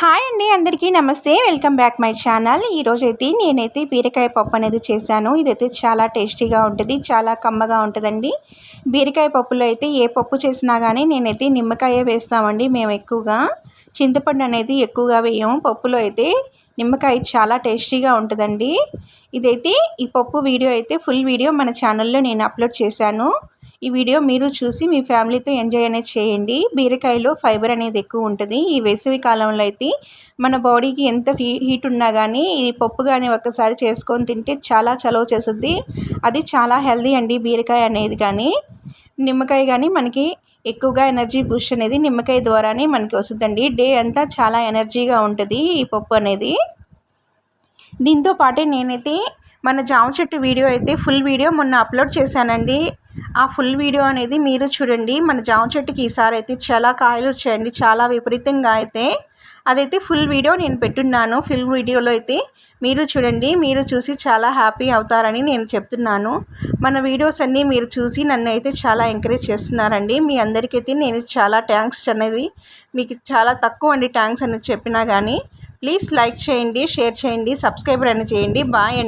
Hi అండి అందరికీ నమస్తే. Welcome back my channel. ఈరోజైతే నేనైతే బీరకాయ పప్పు అనేది చేశాను. ఇదైతే చాలా టేస్టీగా ఉంటుంది చాలా కమ్మగా ఉంటుందండి. బీరకాయ పప్పులో అయితే ఏ పప్పు చేసినా కానీ నేనైతే నిమ్మకాయ వేస్తామండి మేము ఎక్కువగా. చింతపండు అనేది ఎక్కువగా వేయము పప్పులో అయితే నిమ్మకాయ చాలా టేస్టీగా ఉంటుందండి. ఇదైతే ఈ పప్పు వీడియో అయితే ఫుల్ వీడియో మన ఛానల్లో నేను అప్లోడ్ చేశాను. ఈ వీడియో మీరు చూసి మీ ఫ్యామిలీతో ఎంజాయ్ అనేది చేయండి. బీరకాయలో ఫైబర్ అనేది ఎక్కువ ఉంటుంది. ఈ వేసవి కాలంలో అయితే మన బాడీకి ఎంత హీట్ ఉన్నా కానీ ఈ పప్పు కానీ ఒక్కసారి చేసుకొని తింటే చాలా చలవ చేస్తుంది. అది చాలా హెల్దీ అండి బీరకాయ అనేది కానీ నిమ్మకాయ కానీ మనకి ఎక్కువగా ఎనర్జీ బూస్ట్ అనేది నిమ్మకాయ ద్వారానే మనకి వస్తుందండి. డే అంతా చాలా ఎనర్జీగా ఉంటుంది ఈ పప్పు అనేది. దీంతో పాటే నేనైతే మన జామ చెట్టు వీడియో అయితే ఫుల్ వీడియో మొన్న అప్లోడ్ చేశానండి. ఆ ఫుల్ వీడియో అనేది మీరు చూడండి. మన జామ చెట్టుకి ఈసారి అయితే చాలా కాయలు వచ్చాయండి. చాలా విపరీతంగా అయితే అదైతే ఫుల్ వీడియో నేను పెట్టున్నాను. ఫుల్ వీడియోలో అయితే మీరు చూడండి. మీరు చూసి చాలా హ్యాపీ అవుతారని నేను చెప్తున్నాను. మన వీడియోస్ అన్నీ మీరు చూసి నన్ను అయితే చాలా ఎంకరేజ్ చేస్తున్నారండి. మీ అందరికైతే నేను చాలా థ్యాంక్స్ అనేది మీకు చాలా తక్కువ అండి థ్యాంక్స్ అనేది చెప్పినా కానీ ప్లీజ్ లైక్ చేయండి షేర్ చేయండి సబ్స్క్రైబర్ అని చేయండి. బాయ్